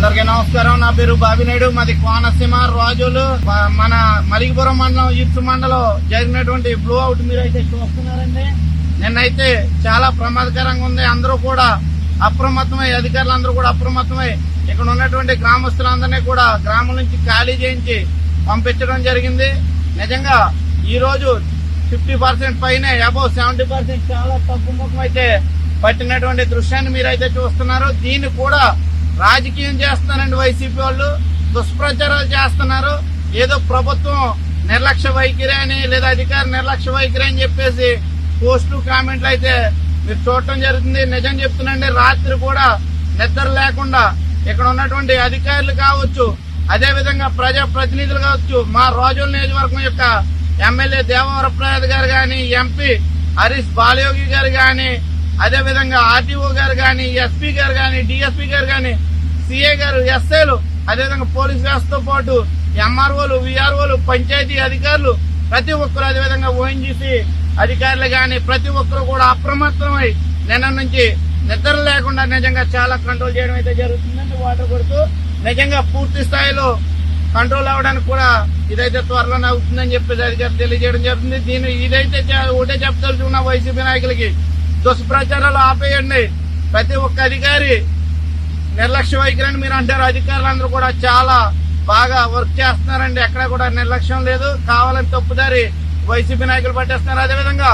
అందరికీ నమస్కారం. నా పేరు బాబినాయుడు మాది కోనసీమ రాజులు. మన మలికిపురం మండలం ఈడ్స్ మండలం జరిగినటువంటి బ్లూ అవుట్ మీరు అయితే చూస్తున్నారండి. నిన్నైతే చాలా ప్రమాదకరంగా ఉంది. అందరూ కూడా అప్రమత్తమై అధికారులు అందరూ కూడా అప్రమత్తమై ఇక్కడ ఉన్నటువంటి గ్రామస్తులందరినీ కూడా గ్రామం నుంచి ఖాళీ చేయించి పంపించడం జరిగింది. నిజంగా ఈరోజు ఫిఫ్టీ పర్సెంట్ పైనే అబౌవ్ సెవెంటీ పర్సెంట్ చాలా తగ్గుముఖం అయితే పట్టినటువంటి దృశ్యాన్ని మీరైతే చూస్తున్నారు. దీన్ని కూడా రాజకీయం చేస్తున్నారండి వైసీపీ వాళ్ళు. దుష్ప్రచారాలు చేస్తున్నారు. ఏదో ప్రభుత్వం నిర్లక్ష్య వైఖరి అని లేదా అధికార నిర్లక్ష్య వైఖరి అని చెప్పేసి పోస్టు కామెంట్లు అయితే మీరు చూడటం జరుగుతుంది. నిజం చెప్తున్నాండి రాత్రి కూడా నిద్ర లేకుండా ఇక్కడ ఉన్నటువంటి అధికారులు కావచ్చు అదే విధంగా ప్రజా ప్రతినిధులు కావచ్చు మా రాజుల నియోజకవర్గం యొక్క ఎమ్మెల్యే దేవవరప్రసాద్ గారు కానీ ఎంపీ హరీష్ బాలయోగి గారు కానీ అదేవిధంగా ఆర్టీఓ గారు కానీ ఎస్పీ గారు కానీ డిఎస్పీ గారు కానీ సిఏ గారు ఎస్ఐలు అదేవిధంగా పోలీస్ వ్యవస్థతో పాటు ఎంఆర్ఓలు విఆర్ఓలు పంచాయతీ అధికారులు ప్రతి ఒక్కరు అదేవిధంగా ఓఎన్జీసీ అధికారులు కానీ ప్రతి ఒక్కరు కూడా అప్రమత్తమై నిన్న నుంచి నిద్ర లేకుండా నిజంగా చాలా కంట్రోల్ చేయడం అయితే జరుగుతుందండి. వాటర్ కొడుతూ నిజంగా పూర్తి స్థాయిలో కంట్రోల్ అవ్వడానికి కూడా ఇదైతే త్వరలోనే అవుతుందని చెప్పేసి అధికారులు తెలియజేయడం జరుగుతుంది. దీన్ని ఇదైతే ఒకటే చెప్తలుచుకున్న వైసీపీ నాయకులకి దుష్ప్రచారాలు ఆపేయండి. ప్రతి ఒక్క అధికారి నిర్లక్ష్య వైఖరిని మీరు అంటారు. అధికారులందరూ కూడా చాలా బాగా వర్క్ చేస్తున్నారండి. ఎక్కడ కూడా నిర్లక్ష్యం లేదు. కావాలని తప్పుదారి వైసీపీ నాయకులు పట్టేస్తున్నారు. అదేవిధంగా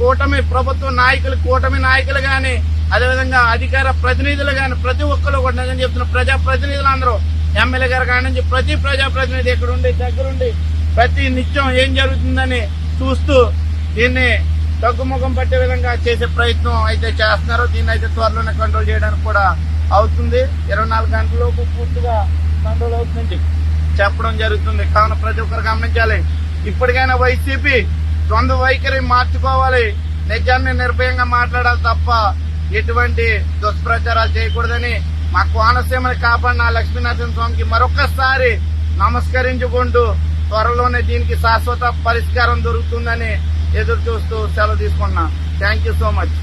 కూటమి ప్రభుత్వ నాయకులు కూటమి నాయకులు కానీ అదేవిధంగా అధికార ప్రతినిధులు కానీ ప్రతి ఒక్కరు కూడా నిజం చెప్తున్న ప్రజా ప్రతినిధులు అందరూ ఎమ్మెల్యే గారు కాడి నుంచి ప్రతి ప్రజా ప్రతినిధి ఇక్కడ ఉండి దగ్గరుండి ప్రతి నిత్యం ఏం జరుగుతుందని చూస్తూ దీన్ని తగ్గుముఖం పట్టే విధంగా చేసే ప్రయత్నం అయితే చేస్తున్నారు. దీన్ని అయితే త్వరలోనే కంట్రోల్ చేయడానికి కూడా అవుతుంది. ఇరవై నాలుగు గంటలలోపు పూర్తిగా కంట్రోల్ అవుతుంది చెప్పడం జరుగుతుంది. కావున ప్రతి ఒక్కరు గమనించాలి. ఇప్పటికైనా వైసీపీ ద్వంద్వ వైఖరి మార్చుకోవాలి. నిజాన్ని నిర్భయంగా మాట్లాడాలి తప్ప ఎటువంటి దుష్ప్రచారాలు చేయకూడదని మా కోనసీమని కాపాడిన లక్ష్మీనరసింహ స్వామికి మరొకసారి నమస్కరించుకుంటూ త్వరలోనే దీనికి శాశ్వత పరిష్కారం దొరుకుతుందని ఎదురు చూస్తూ సెలవు తీసుకున్నా. Thank you so much